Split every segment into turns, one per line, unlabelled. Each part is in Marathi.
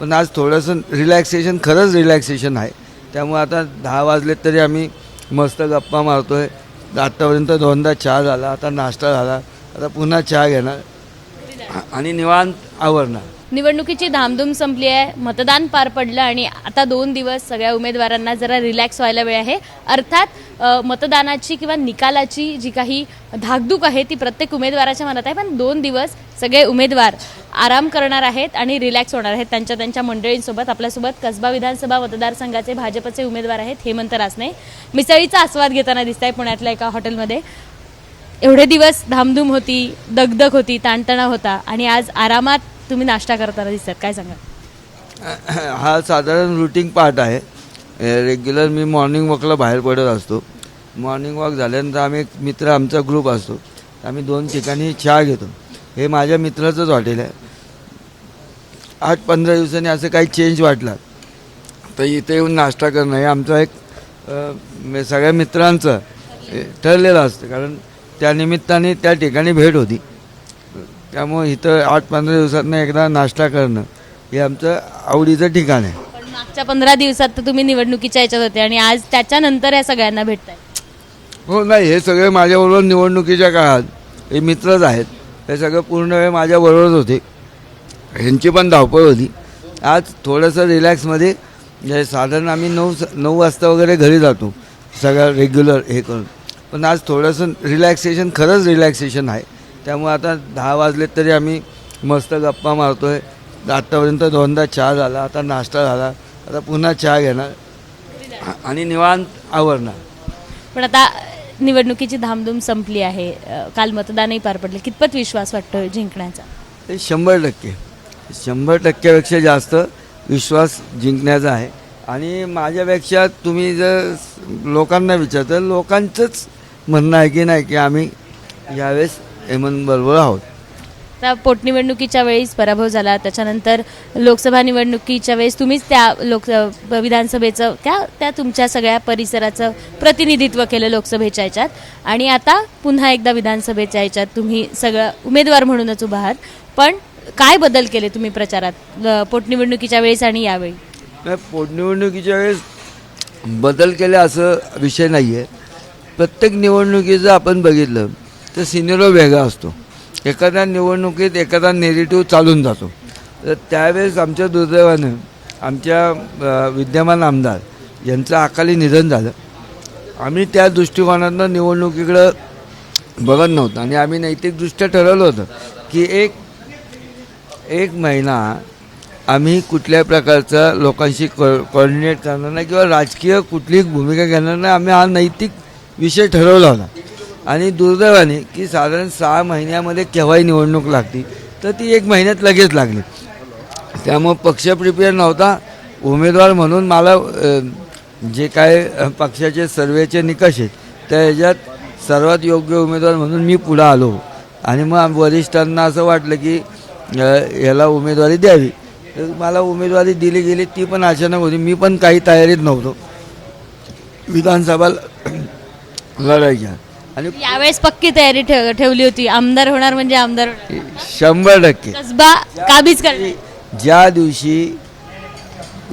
पण आज थोडंसं रिलॅक्सेशन खरंच रिलॅक्सेशन आहे. त्यामुळे आता दहा वाजलेत तरी आम्ही मस्त गप्पा मारतो आहे आत्तापर्यंत दोनदा चहा झाला आता नाश्ता झाला. आता पुन्हा चहा घेणार. आणि निवांत आवरणार.
निवडणुकीची धामधूम संपली आहे. मतदान पार पडलं आणि आता दोन दिवस सगळ्या उमेदवारांना जरा रिलॅक्स व्हायला वेळ आहे. अर्थात मतदानाची किंवा निकालाची जी काही धाकधूक आहे ती प्रत्येक उमेदवाराच्या मनात आहे. पण दोन दिवस सगळे उमेदवार आराम करणार आहेत आणि रिलॅक्स होणार आहेत. त्यांच्या त्यांच्या मंडळींसोबत आपल्यासोबत कसबा विधानसभा मतदारसंघाचे भाजपचे उमेदवार आहेत हेमंत रासने. मिसळीचा आस्वाद घेताना दिसत आहे पुण्यातल्या एका हॉटेलमध्ये एवढे दिवस धामधूम होती दगदग होती ताणतणाव होता आणि आज आरामात तुम्ही नाश्ता करताना दिसतात काय सांगा
हा साधारण रुटीन पार्ट आहे. रेग्युलर मी मॉर्निंग वॉकला बाहेर पडत असतो. मॉर्निंग वॉक झाल्यानंतर आम्ही एक मित्र आमचा ग्रुप असतो. आम्ही दोन ठिकाणी चहा घेतो. हे माझ्या मित्राचंच हॉटेल आहे. आठ पंधरा दिवसांनी असं काही चेंज वाटला. तर इथे येऊन नाश्ता करणं हे आमचं एक अ, सगळ्या मित्रांचं ठरलेलं असतं. कारण त्या निमित्ताने त्या ठिकाणी भेट होती. त्यामुळे इथं आठ पंधरा दिवसातनं एकदा नाश्ता करणं हे आमचं आवडीचं ठिकाण आहे.
पण मागच्या पंधरा दिवसात तर तुम्ही निवडणुकीच्या याच्यात होते आणि आज त्याच्यानंतर या सगळ्यांना भेटताय.
हो नाही हे सगळे माझ्याबरोबर निवडणुकीच्या काळात हे मित्रच आहेत. हे सगळं पूर्ण वेळ माझ्याबरोबरच होते. ह्यांची पण धावपळ होती. आज थोडंसं रिलॅक्समध्ये साधारण आम्ही नऊ नऊ वाजता वगैरे घरी जातो. सगळं रेग्युलर हे करून. पण आज थोडंसं रिलॅक्सेशन खरंच रिलॅक्सेशन आहे. त्यामुळे आता दहा वाजलेत तरी आम्ही मस्त गप्पा मारतो आहे आत्तापर्यंत दोनदा चहा झाला आता नाश्ता झाला आता पुन्हा चहा घेणार. आणि निवांत आवरणार.
पण आता निवडणुकीची धामधूम संपली आहे. काल मतदानही पार पडले. कितपत विश्वास वाटतो जिंकण्याचा?
ते शंभर टक्के. शंभर टक्क्यापेक्षा जास्त विश्वास जिंकण्याचा आहे. आणि माझ्यापेक्षा तुम्ही जर लोकांना विचारता लोकांचंच म्हणणं आहे की नाही की आम्ही यावेळेस हेमंतबरोबर आहोत.
आता पोटनिवडणुकीच्या वेळीच पराभव झाला त्याच्यानंतर लोकसभा निवडणुकीच्या वेळेस तुम्हीच त्या लोक विधानसभेचं त्या त्या तुमच्या सगळ्या परिसराचं प्रतिनिधित्व केलं लोकसभेच्या याच्यात आणि आता पुन्हा एकदा विधानसभेच्या याच्यात तुम्ही सगळं उमेदवार म्हणूनच उभा आहात. पण काय बदल केले तुम्ही प्रचारात अ, पोटनिवडणुकीच्या वेळेस आणि यावेळी?
नाही, पोटनिवडणुकीच्या वेळेस बदल केले असं विषय नाही आहे प्रत्येक निवडणुकीचं आपण बघितलं तर सिनेरो वेगळा असतो. एखाद्या निवडणुकीत एखादा नेगेटिव्ह चालून जातो. तर त्यावेळेस आमच्या दुर्दैवानं आमच्या विद्यमान आमदार यांचं अकाली निधन झालं. आम्ही त्या दृष्टिकोनातनं निवडणुकीकडं बघत नव्हतं आणि आम्ही नैतिकदृष्ट्या ठरवलं होतं की एक एक महिना आम्ही कुठल्याही प्रकारचा लोकांशी कॉ कॉर्डिनेट करणार नाही किंवा राजकीय कुठलीच भूमिका घेणार नाही. आम्ही हा नैतिक विषय ठरवला होता. आणि दुर्दैवाने की साधारण सहा महिन्यामध्ये केव्हाही निवडणूक लागती तर ती एक महिन्यात लगेच लागली. त्यामुळं पक्ष प्रिपेअर नव्हता. उमेदवार म्हणून मला जे काय पक्षाचे सर्वेचे निकष आहेत त्या ह्याच्यात सर्वात योग्य उमेदवार म्हणून मी पुढं आलो. आणि मग वरिष्ठांना असं वाटलं की याला उमेदवारी द्यावी. तर मला उमेदवारी दिली गेली ती पण अचानक होती. मी पण काही तयारीत नव्हतो. विधानसभा लढायच्या आणि
यावेळेस पक्की तयारी ठेव ठेवली होती. आमदार होणार म्हणजे आमदार होणार.
शंभर टक्के.
कसबा काबीज करणार.
ज्या दिवशी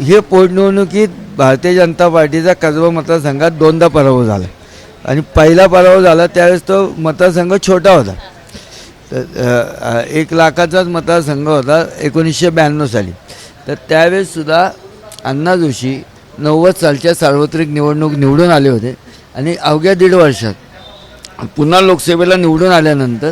हे पोटनिवडणुकीत भारतीय जनता पार्टीचा कसबा मतदारसंघात दोनदा पराभव झाला. आणि पहिला पराभव झाला त्यावेळेस तो मतदारसंघ छोटा होता. तर अ, अ, एक लाखाचाच मतदारसंघ होता एकोणीसशे ब्याण्णव साली. तर त्यावेळेससुद्धा अण्णा जोशी नव्वद सालच्या सार्वत्रिक निवडणूक निवडून आले होते. आणि अवघ्या दीड वर्षात. पुन्हा लोकसेवेला निवडून आल्यानंतर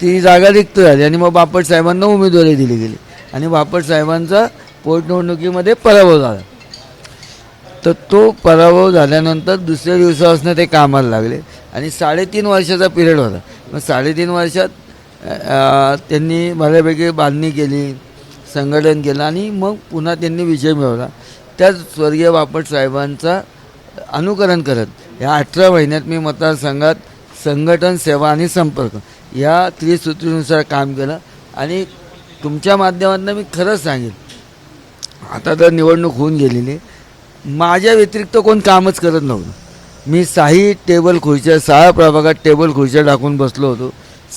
ती जागा रिक्त झाली आणि मग बापट साहेबांना उमेदवारी दिली गेली. आणि बापट साहेबांचा पोटनिवडणुकीमध्ये पराभव झाला. तर तो पराभव झाल्यानंतर दुसऱ्या दिवसापासून ते कामाला लागले. आणि साडेतीन वर्षाचा पिरियड होता. मग साडेतीन वर्षात त्यांनी बऱ्यापैकी बांधणी केली संघटन केलं आणि मग पुन्हा त्यांनी विजय मिळवला. त्याच स्वर्गीय बापट साहेबांचा अनुकरण करत. या अठरा महिन्यात मी मतदारसंघात संघटन सेवा आणि संपर्क या त्रिसूत्रीनुसार काम केलं आणि तुमच्या माध्यमातून मी खरंच सांगेन. आता तर निवडणूक होऊन गेलेली. माझ्या व्यतिरिक्त कोण कामच करत नव्हतं. मी साही टेबल खुर्च्या सहा प्रभागात टेबल खुर्च्या टाकून बसलो होतो.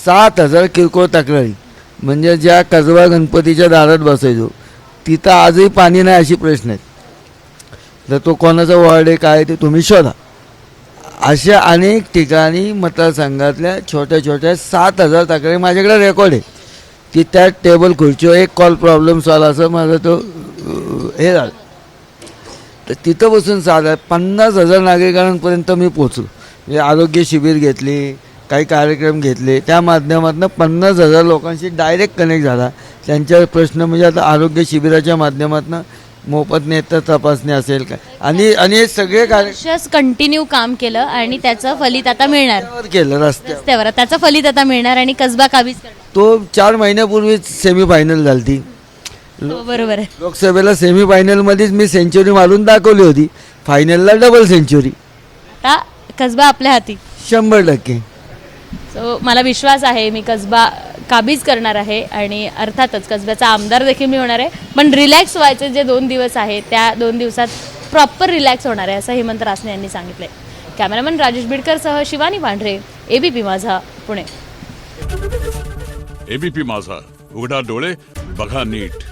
सात हजार किरकोळ तक्रारी. म्हणजे ज्या कसबा गणपतीच्या दारात बसायचो तिथं आजही पाणी नाही अशी प्रश्न आहेत. तर तो कोणाचा वॉर्ड आहे काय आहे ते तुम्ही शोधा. अशा अनेक ठिकाणी मतदारसंघातल्या छोट्या छोट्या सात हजार तक्रारी माझ्याकडे रेकॉर्ड आहे. की त्या टेबल खुर्चीवर एक कॉल प्रॉब्लेम सॉल्व असं माझं तो हे झालं. तर तिथं बसून साधा पन्नास हजार नागरिकांपर्यंत मी पोचलो म्हणजे आरोग्य शिबिर घेतली काही कार्यक्रम घेतले. त्या माध्यमातून पन्नास हजार लोकांशी डायरेक्ट कनेक्ट झाला. त्यांच्या प्रश्न म्हणजे आता आरोग्य शिबिराच्या माध्यमातून मोफत नेत्र तपासणी असेल काय आणि आणि हे सगळे
वर्षच कंटिन्यू काम केलं आणि त्याचं फलित आता मिळणार.
केलं रस्त्यावर.
रस्त्यावर. त्याचं फलित आता मिळणार आणि कसबा काबीज करणार.
तो चार महिन्यापूर्वीच सेमीफायनल झाली ती
हो, बरोबर आहे.
लोकसभेला सेमीफायनलमध्येच मी सेंचुरी मारून दाखवली होती. फायनलला डबल सेंचुरी
आता कसबा आपल्या हाती.
शंभर टक्के.
सो मला विश्वास आहे मी कसबा काबीज करणार आहे आणि अर्थातच कसब्याचा आमदार देखील मी होणार आहे. पण रिलॅक्स व्हायचे जे दोन दिवस आहे त्या दोन दिवसात प्रॉपर रिलॅक्स होणार आहे असं हेमंत रासने यांनी सांगितलंय. कॅमेरामन राजेश बिडकरसह शिवानी पांढरे एबीपी माझा पुणे.
एबीपी माझा उघडा डोळे बघा नीट.